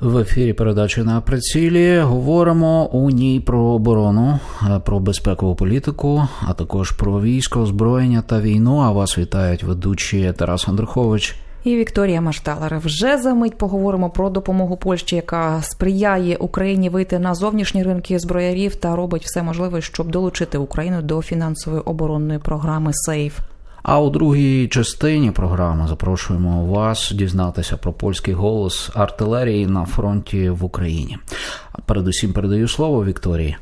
В ефірі передачі на прицілі говоримо у ній про оборону, е, про безпекову політику, а також про військо, озброєння та війну. А вас вітають ведучі Тарас Андрухович. І Вікторія Машталер. Вже за мить поговоримо про допомогу Польщі, яка сприяє Україні вийти на зовнішні ринки зброярів та робить все можливе, щоб долучити Україну до фінансової оборонної програми СЕЙФ. А у другій частині програми запрошуємо вас дізнатися про польський голос артилерії на фронті в Україні. Передусім передаю слово Вікторії.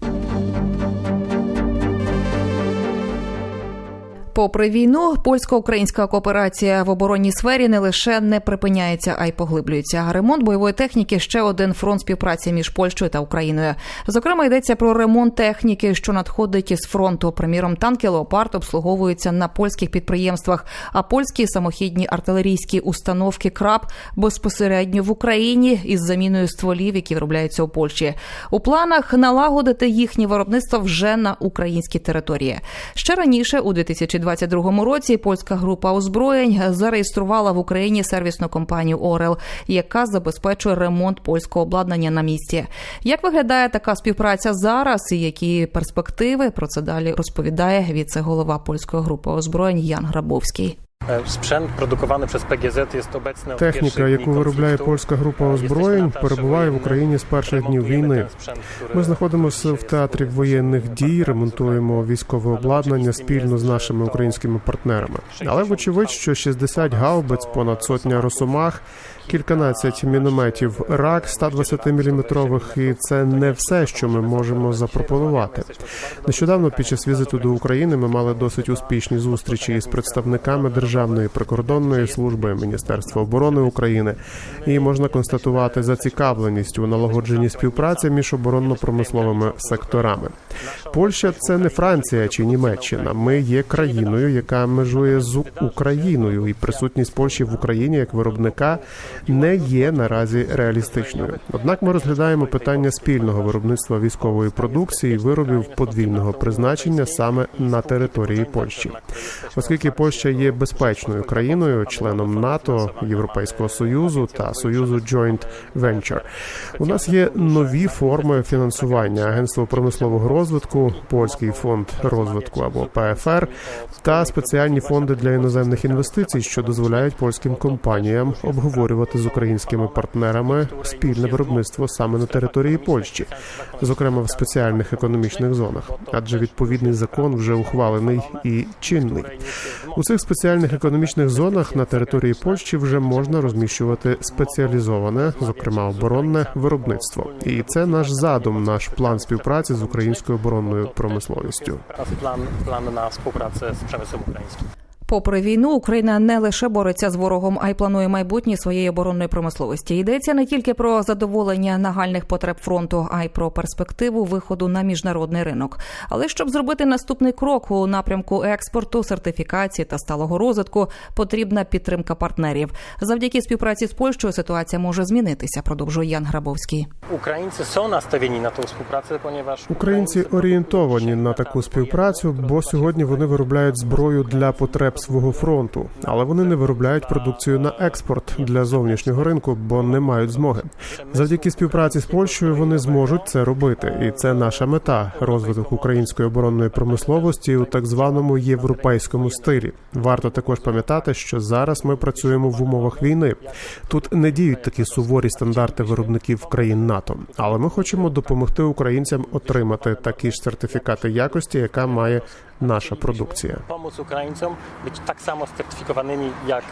Попри війну, польсько-українська кооперація в оборонній сфері не лише не припиняється, а й поглиблюється. Ремонт бойової техніки ще один фронт співпраці між Польщею та Україною. Зокрема, йдеться про ремонт техніки, що надходить із фронту. Приміром, танки Леопард обслуговуються на польських підприємствах, а польські самохідні артилерійські установки КРАБ безпосередньо в Україні із заміною стволів, які виробляються у Польщі. У планах налагодити їхнє виробництво вже на українській території. Ще раніше, у 2022 році, польська група озброєнь зареєструвала в Україні сервісну компанію Орел, яка забезпечує ремонт польського обладнання на місці. Як виглядає така співпраця зараз і які перспективи? Про це далі розповідає віце-голова польської групи озброєнь Ян Грабовський. Sprzęt produkowany przez PGZ jest obecny Техніка, яку виробляє польська група озброєнь, перебуває в Україні з перших днів війни. Ми знаходимося в театрі воєнних дій, ремонтуємо військове обладнання спільно з нашими українськими партнерами. Але вочевидь, що 60 гаубиць, понад сотня росомах, кільканадцять мінометів рак 120 мм, і це не все, що ми можемо запропонувати. Нещодавно під час візиту до України ми мали досить успішні зустрічі із представниками Державної прикордонної служби Міністерства оборони України, і можна констатувати зацікавленість у налагодженні співпраці між оборонно-промисловими секторами. Польща це не Франція чи Німеччина. Ми є країною, яка межує з Україною, і присутність Польщі в Україні як виробника не є наразі реалістичною. Однак ми розглядаємо питання спільного виробництва військової продукції і виробів подвійного призначення саме на території Польщі, оскільки Польща є безпечною країною, членом НАТО, Європейського союзу та союзу Joint Venture. У нас є нові форми фінансування агентство промислового розвитку, польський фонд розвитку або ПФР та спеціальні фонди для іноземних інвестицій, що дозволяють польським компаніям обговорювати з українськими партнерами спільне виробництво саме на території Польщі, зокрема в спеціальних економічних зонах, адже відповідний закон вже ухвалений і чинний. У цих спеціальних економічних зонах на території Польщі вже можна розміщувати спеціалізоване, зокрема оборонне виробництво. І це наш задум, наш план співпраці з українською оборонною промисловістю. Plan, plan na współpracę z przemysłem ukraińskim. Попри війну, Україна не лише бореться з ворогом, а й планує майбутнє своєї оборонної промисловості. Йдеться не тільки про задоволення нагальних потреб фронту, а й про перспективу виходу на міжнародний ринок. Але щоб зробити наступний крок у напрямку експорту, сертифікації та сталого розвитку, потрібна підтримка партнерів. Завдяки співпраці з Польщею ситуація може змінитися. Продовжує Ян Грабовський. Są nastawieni na tą współpracę, Українці орієнтовані на таку співпрацю, бо сьогодні вони виробляють зброю для потреб свого фронту, але вони не виробляють продукцію на експорт для зовнішнього ринку, бо не мають змоги. Завдяки співпраці з Польщею вони зможуть це робити, і це наша мета розвиток української оборонної промисловості у так званому європейському стилі. Варто також пам'ятати, що зараз ми працюємо в умовах війни. Тут не діють такі суворі стандарти виробників країн НАТО, але ми хочемо допомогти українцям отримати такі ж сертифікати якості, яка має наша продукція. pomóc Ukraińcom być tak samo certyfikowanymi, jak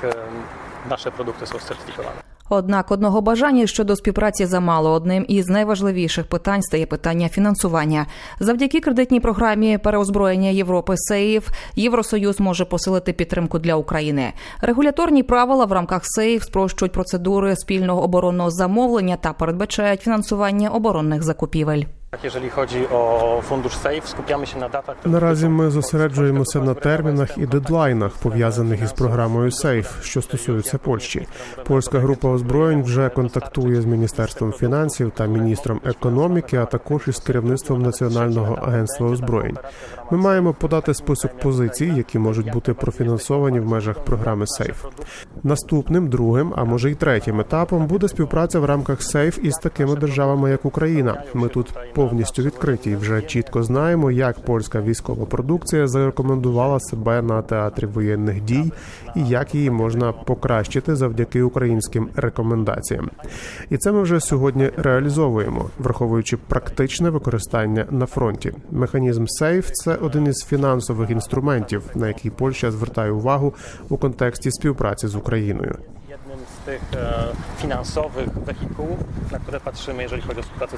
nasze produkty są certyfikowane. Однак одного бажання щодо співпраці замало. Одним із найважливіших питань стає питання фінансування. Завдяки кредитній програмі переозброєння Європи СЕїв Євросоюз може посилити підтримку для України. Регуляторні правила в рамках СЕїв спрощують процедури спільного оборонного замовлення та передбачають фінансування оборонних закупівель. Jeżeli chodzi o fundusz SAFE, skupiamy się na datach. Наразі ми зосереджуємося на термінах і дедлайнах, пов'язаних із програмою SAFE, що стосується Польщі. Польська група озброєнь вже контактує з міністерством фінансів та міністром економіки, а також із керівництвом національного агентства озброєнь. Ми маємо подати список позицій, які можуть бути профінансовані в межах програми SAFE. Наступним, другим, а може й третім етапом буде співпраця в рамках SAFE із такими державами, як Україна. Ми тут повністю відкриті і вже чітко знаємо, як польська військова продукція зарекомендувала себе на театрі воєнних дій і як її можна покращити завдяки українським рекомендаціям. І це ми вже сьогодні реалізовуємо, враховуючи практичне використання на фронті. Механізм SAFE – це один із фінансових інструментів, на який Польща звертає увагу у контексті співпраці з Україною. Jednym z tych e, finansowych wehikułów, na które patrzymy, jeżeli chodzi o współpracę.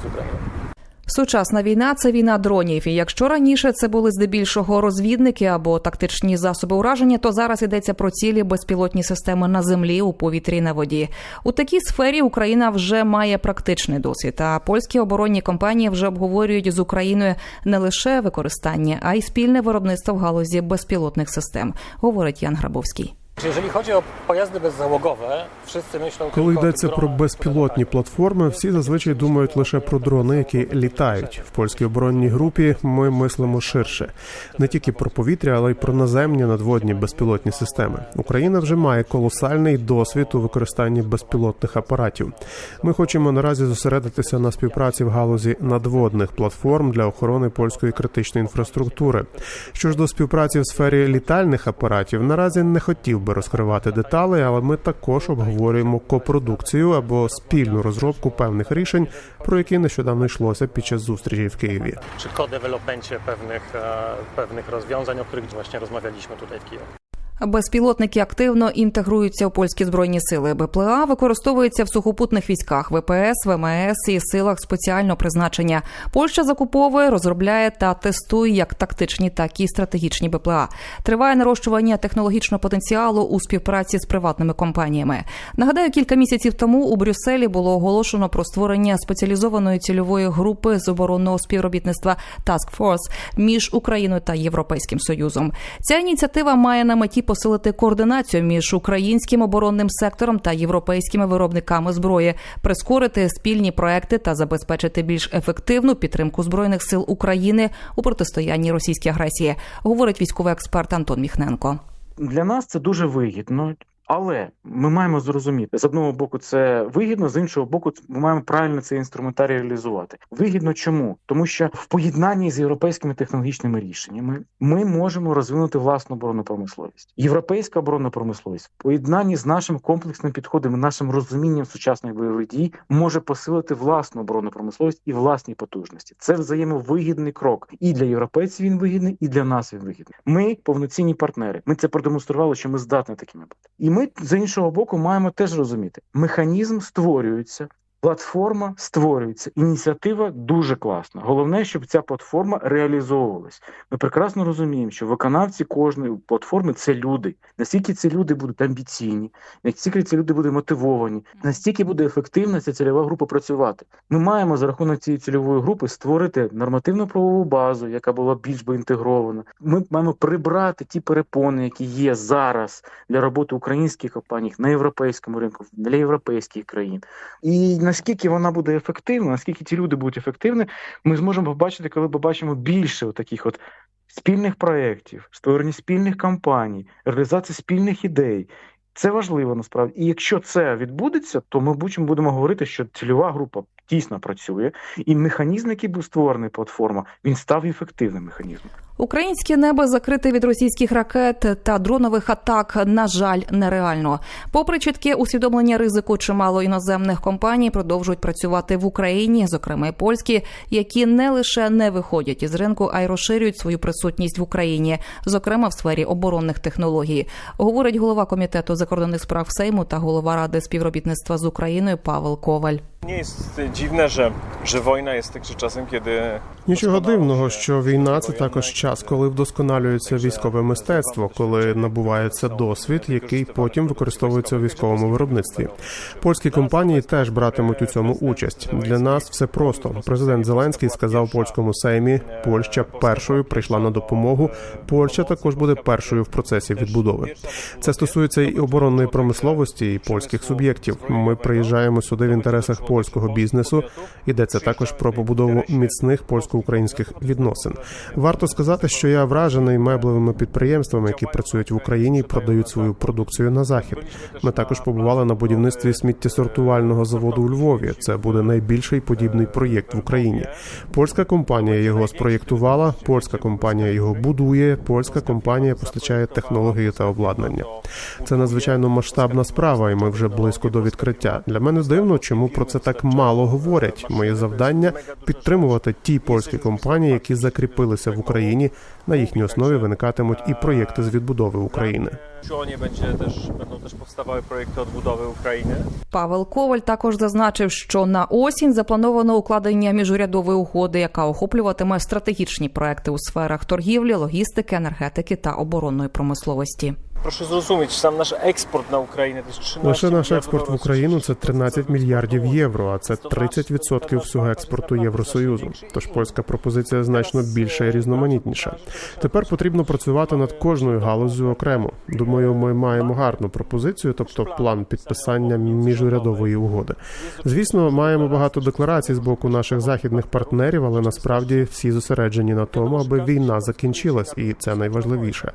Сучасна війна це війна дронів. І якщо раніше це були здебільшого розвідники або тактичні засоби ураження, то зараз йдеться про цілі безпілотні системи на землі, у повітрі, на воді. У такій сфері Україна вже має практичний досвід. А польські оборонні компанії вже обговорюють з Україною не лише використання, а й спільне виробництво в галузі безпілотних систем, говорить Ян Грабовський. Jeżeli chodzi o pojazdy bezzałogowe, wszyscy myślą Коли йдеться про безпілотні платформи, всі зазвичай думають лише про дрони, які літають. В польській оборонній групі ми мислимо ширше не тільки про повітря, але й про наземні надводні безпілотні системи. Україна вже має колосальний досвід у використанні безпілотних апаратів. Ми хочемо наразі зосередитися на співпраці в галузі надводних платформ для охорони польської критичної інфраструктури. Що ж до співпраці в сфері літальних апаратів, наразі не хотів би розкривати деталі, але ми також обговорюємо копродукцію або спільну розробку певних рішень, про які нещодавно йшлося під час зустрічі в Києві. Чи kodevelopmencie певних певних розв'язань, rozwiązań, o власне розмовляли тут в Kijowie. Безпілотники активно інтегруються у польські збройні сили. БПЛА використовується в сухопутних військах ВПС, ВМС і силах спеціального призначення. Польща закуповує, розробляє та тестує як тактичні, так і стратегічні БПЛА. Триває нарощування технологічного потенціалу у співпраці з приватними компаніями. Нагадаю, кілька місяців тому у Брюсселі було оголошено про створення спеціалізованої цільової групи з оборонного співробітництва Task Force між Україною та Європейським Союзом. Ця ініціатива має на меті посилити координацію між українським оборонним сектором та європейськими виробниками зброї, прискорити спільні проекти та забезпечити більш ефективну підтримку збройних сил України у протистоянні російській агресії, говорить військовий експерт Антон Міхненко. Для нас це дуже вигідно. Але ми маємо зрозуміти з одного боку, це вигідно, з іншого боку, ми маємо правильно цей інструментарій реалізувати. Вигідно чому? Тому що в поєднанні з європейськими технологічними рішеннями ми можемо розвинути власну оборонну промисловість. Європейська оборонна промисловість в поєднанні з нашим комплексним підходом, нашим розумінням сучасних бойових дій може посилити власну оборонну промисловість і власні потужності. Це взаємовигідний крок. І для європейців він вигідний, і для нас він вигідний. Ми повноцінні партнери. Ми це продемонстрували, що ми здатні такими бути. І ми з іншого боку маємо теж розуміти, механізм створюється. Платформа створюється, ініціатива дуже класна. Головне, щоб ця платформа реалізовувалась. Ми прекрасно розуміємо, що виконавці кожної платформи це люди. Наскільки ці люди будуть амбіційні, наскільки ці люди будуть мотивовані, настільки буде ефективна ця цільова група працювати. Ми маємо за рахунок цієї цільової групи створити нормативну правову базу, яка була більш би інтегрована. Ми маємо прибрати ті перепони, які є зараз для роботи українських компаній на європейському ринку, для європейських країн. І наскільки вона буде ефективна, наскільки ці люди будуть ефективні, ми зможемо побачити, коли побачимо більше таких от спільних проєктів, створення спільних кампаній, реалізації спільних ідей. Це важливо насправді. І якщо це відбудеться, то ми будемо говорити, що цільова група дійсно працює, і механізм, який був створений платформа, він став ефективним механізмом. Українське небо закрите від російських ракет та дронових атак, на жаль, нереально. Попри чітке усвідомлення ризику, чимало іноземних компаній продовжують працювати в Україні, зокрема й польські, які не лише не виходять із ринку, а й розширюють свою присутність в Україні, зокрема в сфері оборонних технологій. Говорить голова комітету закордонних справ Сейму та голова ради співробітництва з Україною Павел Коваль. Nie jest dziwne, że, że wojna jest także czasem, kiedy Нічого дивного, що війна це також час, коли вдосконалюється військове мистецтво, коли набувається досвід, який потім використовується у військовому виробництві. Польські компанії теж братимуть у цьому участь. Для нас все просто. Президент Зеленський сказав польському сеймі: Польща першою прийшла на допомогу. Польща також буде першою в процесі відбудови. Це стосується і оборонної промисловості, і польських суб'єктів. Ми приїжджаємо сюди в інтересах польського бізнесу. Йдеться також про побудову міцних польсько-українських відносин. Варто сказати, що я вражений меблевими підприємствами, які працюють в Україні і продають свою продукцію на захід. Ми також побували на будівництві сміттєсортувального заводу у Львові. Це буде найбільший подібний проєкт в Україні. Польська компанія його спроєктувала, польська компанія його будує, польська компанія постачає технології та обладнання. Це надзвичайно масштабна справа, і ми вже близько до відкриття. Для мене дивно, чому про це так мало говорять. Моє завдання підтримувати ті польські компанії, які закріпилися в Україні. На їхній основі виникатимуть і проєкти з відбудови України. powstawały projekty odbudowy Павел Коваль також зазначив, що на осінь заплановано укладення міжурядової угоди, яка охоплюватиме стратегічні проекти у сферах торгівлі, логістики, енергетики та оборонної промисловості. Sam nasz eksport na Ukrainę to jest 13 Лише наш експорт в. Україну це 13 мільярдів євро, а це 30% всього експорту Євросоюзу. Тож польська пропозиція значно більша і різноманітніша. Тепер потрібно працювати над кожною галузю окремо. Думаю, ми маємо гарну пропозицію, тобто план підписання міжурядової угоди. Звісно, маємо багато декларацій з боку наших західних партнерів, але насправді всі зосереджені на тому, аби війна закінчилась, і це найважливіше.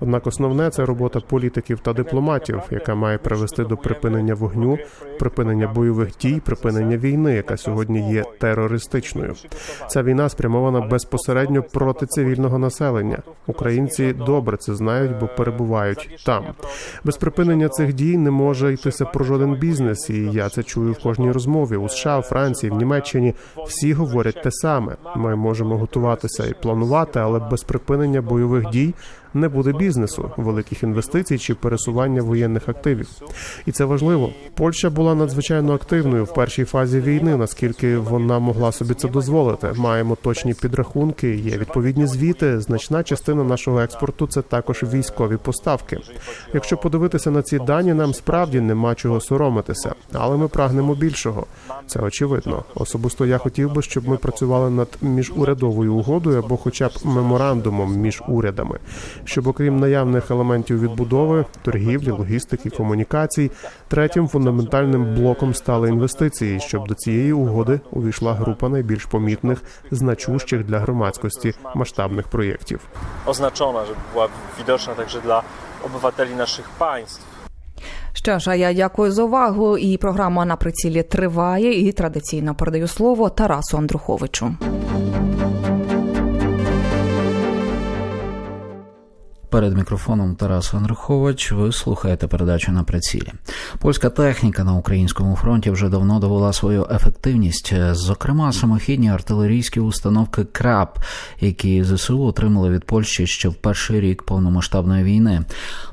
Однак основне це робота політиків та дипломатів, яка має привести до припинення вогню, припинення бойових дій, припинення війни, яка сьогодні є терористичною. Ця війна спрямована безпосередньо проти цивільного населення. Українці добре це знають, бо перебувають там. Без припинення цих дій не може йтися про жоден бізнес, і я це чую в кожній розмові у США, Франції, в Німеччині. Всі говорять те саме. Ми можемо готуватися і планувати, але без припинення бойових дій не буде бізнесу, великих інвестицій чи пересування воєнних активів. І це важливо. Польща була надзвичайно активною в першій фазі війни, наскільки вона могла собі це дозволити. Маємо точні підрахунки, є відповідні звіти. Значна частина нашого експорту це також військові поставки. Якщо подивитися на ці дані, нам справді нема чого соромитися, але ми прагнемо більшого. Це очевидно. Особисто я хотів би, щоб ми працювали над міжурядовою угодою або, хоча б меморандумом між урядами, щоб окрім наявних елементів відбудови, торгівлі, логістики, комунікацій, третім фундаментальним блоком стали інвестиції, щоб до цієї угоди увійшла група найбільш помітних, значущих для громадськості масштабних проєктів. Oznaczona, żeby była widoczna także dla obywateli naszych państw. Що ж, а я дякую за увагу. І програма на прицілі триває. І традиційно передаю слово Тарасу Андруховичу. Перед мікрофоном Тарас Андрухович. Ви слухаєте передачу на прицілі. Польська техніка на українському фронті вже давно довела свою ефективність. Зокрема, самохідні артилерійські установки КРАБ, які ЗСУ отримали від Польщі ще в перший рік повномасштабної війни.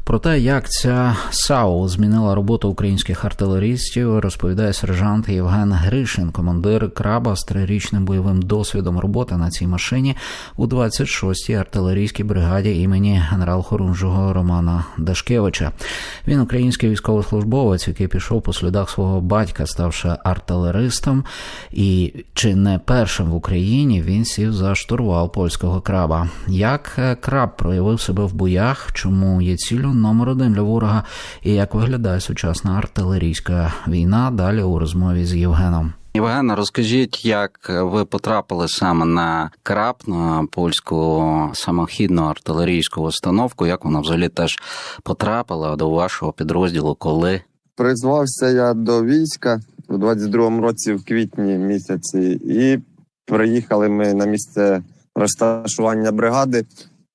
Про те, як ця САУ змінила роботу українських артилерістів, розповідає сержант Євген Гришин, командир краба з трирічним бойовим досвідом роботи на цій машині у 26-й артилерійській бригаді імені генерал-хорунжого Романа Дашкевича. Він український військовослужбовець, який пішов по слідах свого батька, ставши артилеристом, і чи не першим в Україні він сів за штурвал польського краба. Як е, краб проявив себе в боях, чому є ціллю номер один для ворога, і як виглядає сучасна артилерійська війна? Далі у розмові з Євгеном. Євгена, розкажіть, як ви потрапили саме на краб, на польську самохідну артилерійську установку, як вона взагалі теж потрапила до вашого підрозділу, коли? Призвався я до війська у 22-му році, в квітні місяці, і приїхали ми на місце розташування бригади,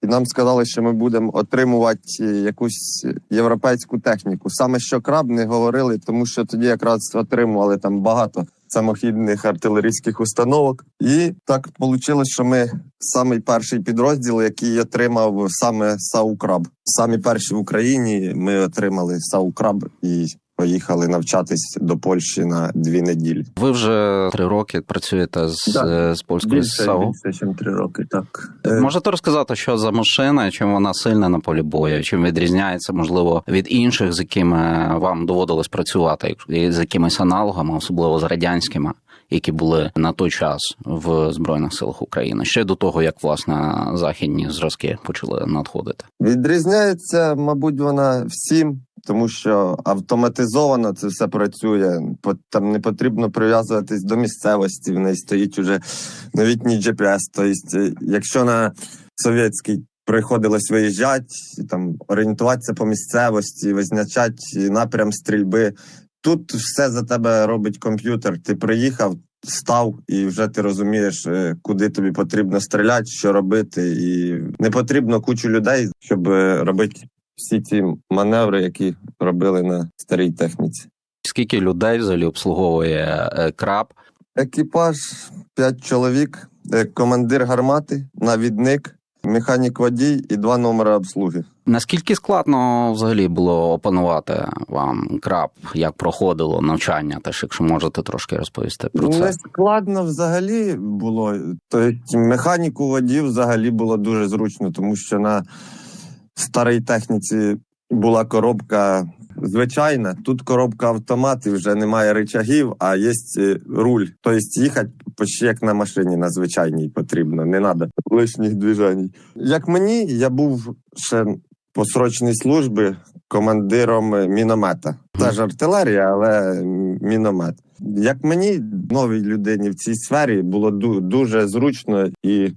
і нам сказали, що ми будемо отримувати якусь європейську техніку. Саме що краб не говорили, тому що тоді якраз отримували там багато самохідних артилерійських установок. І так вийшло, що ми самий перший підрозділ, який отримав саме Саукраб. Самі перші в Україні ми отримали Саукраб і поїхали навчатись до Польщі на дві неділі. Ви вже три роки працюєте з, Да. з польською Більше, САУ. більше, ніж три роки. Так Е, Можете розказати, що за машина, чим вона сильна на полі бою, чим відрізняється, можливо, від інших, з якими вам доводилось працювати, з якимись аналогами, особливо з радянськими, які були на той час в Збройних силах України, ще до того, як власне західні зразки почали надходити. Відрізняється, мабуть, вона всім, тому що автоматизовано це все працює. Там не потрібно прив'язуватись до місцевості. В неї стоїть уже новітній GPS. Тобто, е, якщо на совєтський приходилось виїжджати, там орієнтуватися по місцевості, визначати напрям стрільби. Тут все за тебе робить комп'ютер. Ти приїхав, став, і вже ти розумієш, е, куди тобі потрібно стріляти, що робити, і не потрібно кучу людей, щоб е, робити всі ці маневри, які робили на старій техніці. Скільки людей взагалі обслуговує е, краб? Екіпаж п'ять чоловік, командир гармати, навідник, механік водій і два номери обслуги. Наскільки складно взагалі було опанувати вам краб, як проходило навчання? Теж якщо можете трошки розповісти про це. Не складно взагалі було. Тобто механіку водів взагалі було дуже зручно, тому що на старій техніці була коробка звичайна. Тут коробка автомат і вже немає рычагів, а є е, руль. Тобто їхати почти як на машині на звичайній потрібно. Не треба лишніх движень. Як мені, я був ще по срочній службі командиром міномета. Теж артилерія, але міномет. Як мені, новій людині в цій сфері, було дуже зручно і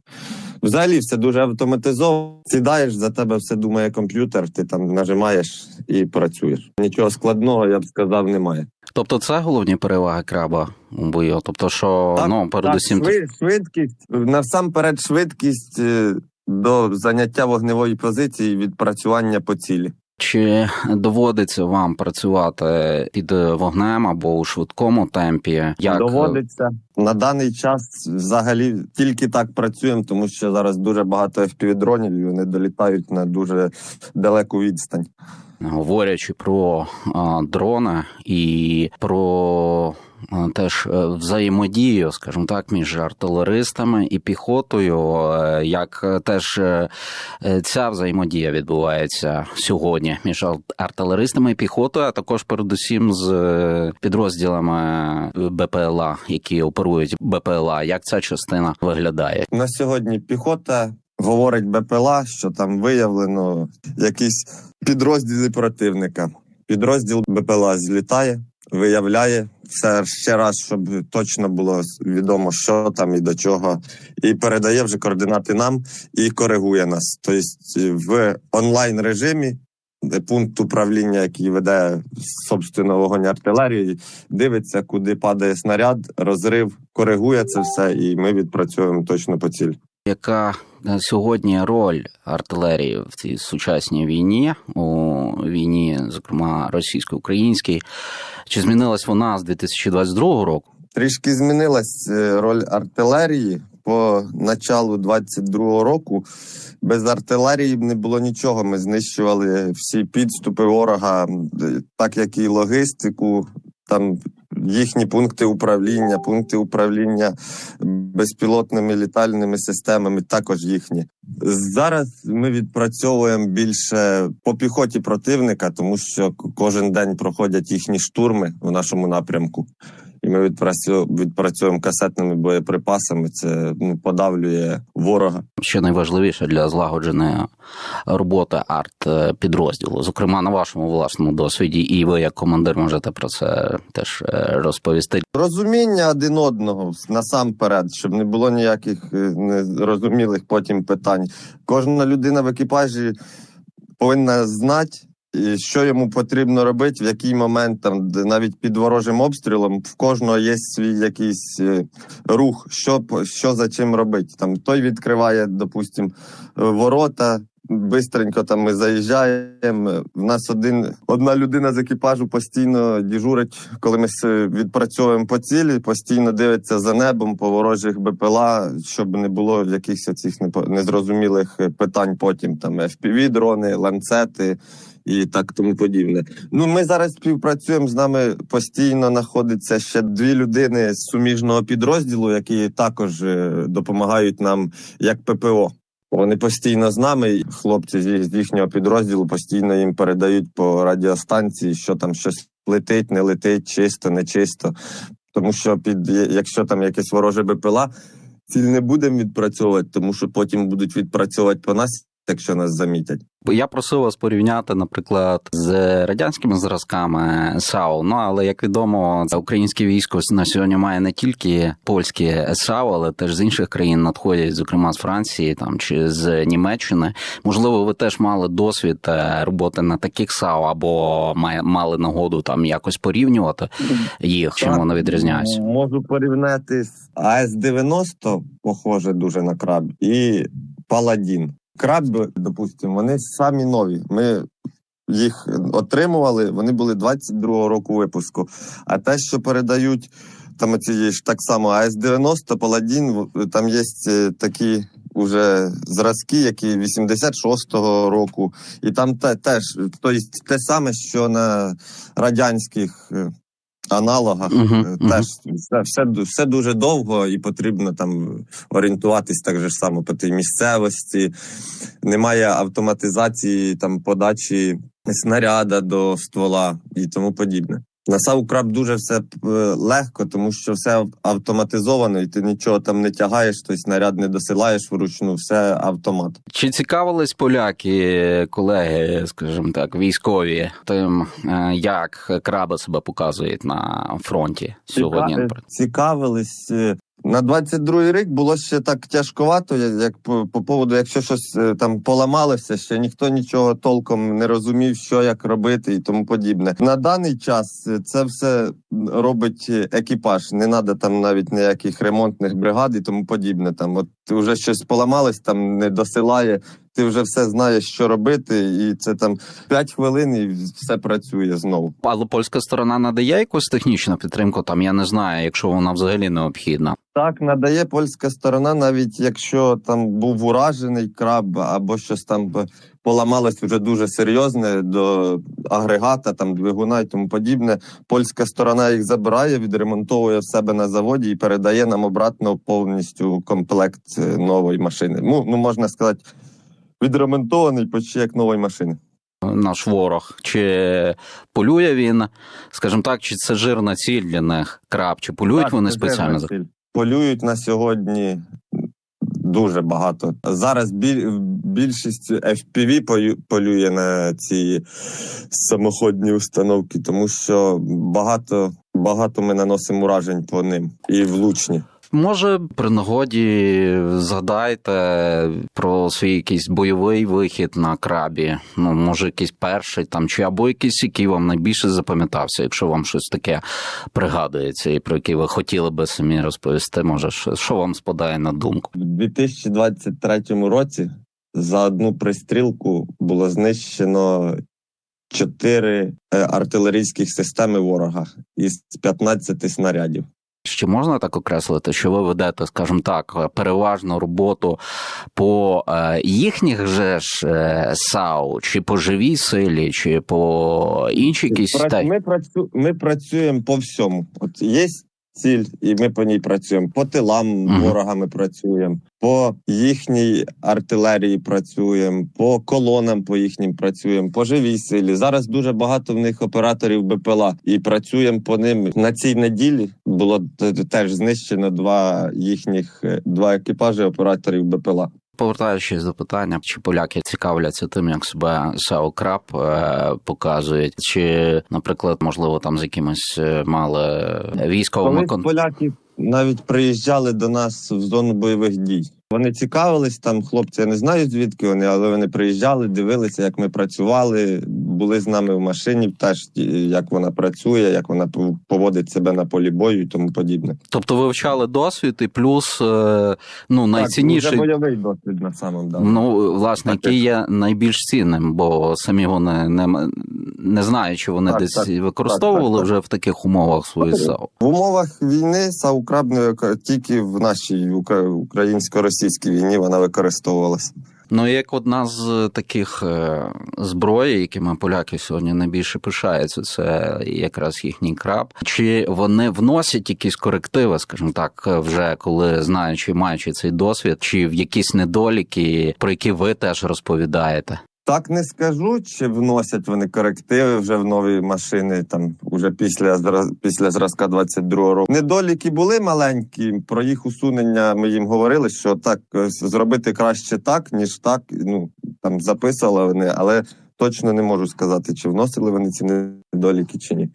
взагалі все дуже автоматизовано. Сідаєш, за тебе все думає комп'ютер, ти там нажимаєш і працюєш. Нічого складного, я б сказав, немає. Тобто, це головні переваги краба у бою. Тобто, що ну передусім так, швид- швидкість, насамперед, швидкість е, до заняття вогневої позиції, відпрацювання по цілі. Чи доводиться вам працювати під вогнем або у швидкому темпі? Як Доводиться на даний час взагалі тільки так працюємо, тому що зараз дуже багато FPV-дронів, і вони долітають на дуже далеку відстань. Говорячи про а, дрони і про теж е, взаємодію, скажімо так, між артилеристами і піхотою, е, як е, теж ця взаємодія відбувається сьогодні між ар- артилеристами і піхотою, а також передусім з підрозділами БПЛА, які оперують БПЛА. Як ця частина виглядає? На сьогодні піхота говорить БПЛА, що там виявлено якісь підрозділи противника. Підрозділ БПЛА злітає, виявляє все ще раз, щоб точно було відомо, що там і до чого, і передає вже координати нам і коригує нас. Тобто в онлайн режимі. Пункт управління, який веде собственно вогонь артилерії, дивиться, куди падає снаряд, розрив, коригує це все, і ми відпрацьовуємо точно по ціль. Яка е, сьогодні роль артилерії в цій сучасній війні, у війні, зокрема російсько-українській? Чи змінилась вона з 2022 року? Трішки змінилась е, роль артилерії по началу 22-го року. Без артилерії не було нічого. Ми знищували всі підступи ворога, так як і логістику, там їхні пункти управління, пункти управління безпілотними літальними системами, також їхні. Зараз ми відпрацьовуємо більше по піхоті противника, тому що кожен день проходять їхні штурми в нашому напрямку. І ми відпрацьовуємо, відпрацьовуємо касетними боєприпасами. Це ну, подавлює ворога. Що найважливіше для злагодженої роботи арт підрозділу, зокрема на вашому власному досвіді, і ви, як командир, можете про це теж е, розповісти. Розуміння один одного насамперед, щоб не було ніяких е, незрозумілих потім питань. Кожна людина в екіпажі повинна знати, що йому потрібно робити, в який момент там, навіть під ворожим обстрілом, в кожного є свій якийсь е, рух, що, що за чим робити. Там той відкриває, допустим, е, ворота. Бистренько там ми заїжджаємо. В нас один одна людина з екіпажу постійно діжурить, коли ми відпрацьовуємо по цілі, постійно дивиться за небом по ворожих БПЛА, щоб не було якихось цих незрозумілих питань. Потім там FPV-дрони, ланцети і так тому подібне. Ну ми зараз співпрацюємо з нами постійно. знаходиться ще дві людини з суміжного підрозділу, які також е, допомагають нам як ППО. Вони постійно з нами. Хлопці з їхнього підрозділу постійно їм передають по радіостанції, що там щось летить, не летить, чисто, не чисто. Тому що під якщо там якесь вороже БПЛА, ціль не будемо відпрацьовувати, тому що потім будуть відпрацьовувати по нас, якщо нас замітять. Я просив вас порівняти, наприклад, з радянськими зразками САУ. Ну але як відомо, українське військо на сьогодні має не тільки польське САУ, але теж з інших країн надходять, зокрема з Франції там чи з Німеччини. Можливо, ви теж мали досвід е, роботи на таких САУ, або мали нагоду там якось порівнювати їх, чим вони відрізняються. Можу порівняти з АС-90, похоже дуже на краб, і Паладін. Краби, допустимо, вони самі нові. Ми їх отримували, вони були 22-го року випуску. А те, що передають там оці ж так само АС-90, Паладін, там є е, такі. Уже зразки, які 86-го року, і там те, теж тобто те саме, що на радянських е, аналогах, е, теж угу. все, все дуже довго і потрібно там орієнтуватись так же само по тій місцевості. Немає автоматизації там подачі снаряда до ствола і тому подібне. На Саукраб дуже все е, легко, тому що все ав- автоматизовано, і ти нічого там не тягаєш, той снаряд не досилаєш вручну, все автомат. Чи цікавились поляки, колеги, скажімо так, військові, тим, е, як краби себе показують на фронті сьогодні? Цікавились. На 22-й рік було ще так тяжковато, як по, по поводу, якщо щось е, там поламалося, ще ніхто нічого толком не розумів, що як робити і тому подібне. На даний час е, це все робить е, екіпаж. Не треба там навіть ніяких ремонтних бригад і тому подібне. Там от вже щось поламалось, там не досилає. Ти вже все знаєш, що робити, і це там 5 хвилин, і все працює знову. Але польська сторона надає якусь технічну підтримку, там я не знаю, якщо вона взагалі необхідна. Так, надає польська сторона, навіть якщо там був уражений краб або щось там поламалось вже дуже серйозне до агрегата, там двигуна і тому подібне. Польська сторона їх забирає, відремонтовує в себе на заводі і передає нам обратно повністю комплект е, нової машини. Ну, ну можна сказати, відремонтований почти як нової машини. Наш ворог, чи полює він, скажімо так, чи це жирна ціль для них краб, чи полюють Так, вони спеціально ціль. Полюють на сьогодні дуже багато. Зараз більшість FPV полює на ці самоходні установки, тому що багато, багато ми наносимо уражень по ним і влучні. Може, при нагоді згадайте про свій якийсь бойовий вихід на крабі. Ну, може, якийсь перший там, чи або якийсь, який вам найбільше запам'ятався, якщо вам щось таке пригадується, і про який ви хотіли би самі розповісти, може, що, вам спадає на думку? У 2023 році за одну пристрілку було знищено чотири е, артилерійських системи ворога із 15 снарядів. Чи можна так окреслити, що ви ведете, скажімо так, переважно роботу по е, їхніх же ж е, САУ, чи по живій силі, чи по іншій якійсь Ми, працю... ми працюємо по всьому. От є ціль, і ми по ній працюємо. По тилам Мгм. ворога ми працюємо, по їхній артилерії працюємо, по колонам по їхнім працюємо, по живій силі. Зараз дуже багато в них операторів БПЛА, і працюємо по ним. На цій неділі було теж знищено два їхніх е, два екіпажі операторів БПЛА. Повертаючись до питання, чи поляки цікавляться тим, як себе САУ Краб е, показують, чи, наприклад, можливо, там з якимись е, мали військовими Коли поляки навіть приїжджали до нас в зону бойових дій. Вони цікавились там, хлопці. Я не знаю звідки вони, але вони приїжджали, дивилися, як ми працювали, були з нами в машині, теж як вона працює, як вона поводить себе на полі бою і тому подібне. Тобто вивчали досвід, і плюс е, ну найцінніший. це бойовий досвід на самому да. Ну, власне, Так, який є найбільш цінним, бо самі вони не, не знаю, чи вони Так, десь так, використовували так, так. вже в таких умовах свою Так. САУ. В умовах війни Саукраб не тільки в нашій ука- українсько-російській війні вона використовувалася. Ну, як одна з таких е, зброї, якими поляки сьогодні найбільше пишаються, це якраз їхній краб. Чи вони вносять якісь корективи, скажімо так, вже коли знаючи, маючи цей досвід, чи в якісь недоліки, про які ви теж розповідаєте? Так не скажу, чи вносять вони корективи вже в нові машини, там уже після після зразка 22-го року. Недоліки були маленькі. Про їх усунення ми їм говорили, що так зробити краще так, ніж так. Ну там записували вони, але точно не можу сказати, чи вносили вони ці недоліки, чи ні.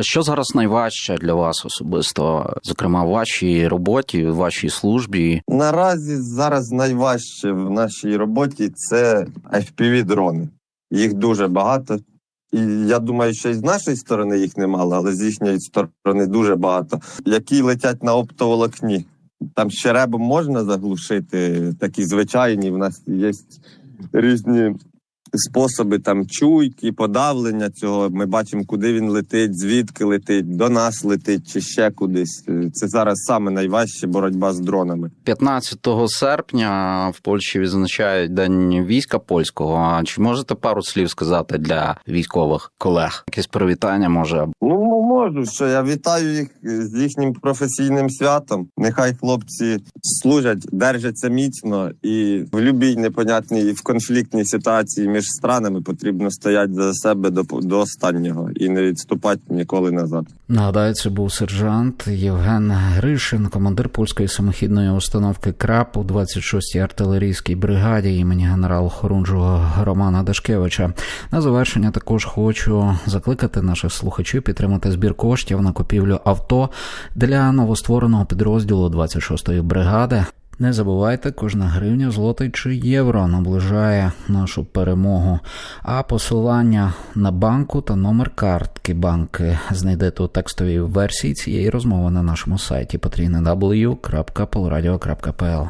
Що зараз найважче для вас особисто, зокрема в вашій роботі, в вашій службі? Наразі зараз найважче в нашій роботі це fpv дрони. Їх дуже багато. І я думаю, що і з нашої сторони їх немало, але з їхньої сторони дуже багато, які летять на оптоволокні. Там щеребом можна заглушити, такі звичайні. В нас є різні способи там чуйки, подавлення цього. Ми бачимо, куди він летить, звідки летить, до нас летить чи ще кудись. Це зараз саме найважче боротьба з дронами. 15 серпня в Польщі відзначають День війська польського. А Чи можете пару слів сказати для військових колег? Якесь привітання може Ну, можу, що я вітаю їх з їхнім професійним святом. Нехай хлопці служать, держаться міцно, і в любій непонятній в конфліктній ситуації між странами потрібно стояти за себе до, до останнього і не відступати ніколи назад. Нагадаю, це був сержант Євген Гришин, командир польської самохідної установки КРАП у 26-й артилерійській бригаді імені генерал хорунжого Романа Дашкевича. На завершення також хочу закликати наших слухачів підтримати збір коштів на купівлю авто для новоствореного підрозділу 26-ї бригади. Не забувайте, кожна гривня, злотий чи євро наближає нашу перемогу. А посилання на банку та номер картки банки знайдете у текстовій версії цієї розмови на нашому сайті patrinaw.polradio.pl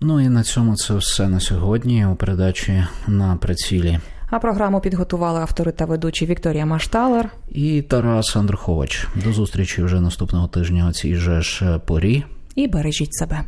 Ну і на цьому це все на сьогодні у передачі на прицілі. А програму підготували автори та ведучі Вікторія Машталер. І Тарас Андрухович. До зустрічі вже наступного тижня у цій же ж порі. І бережіть себе.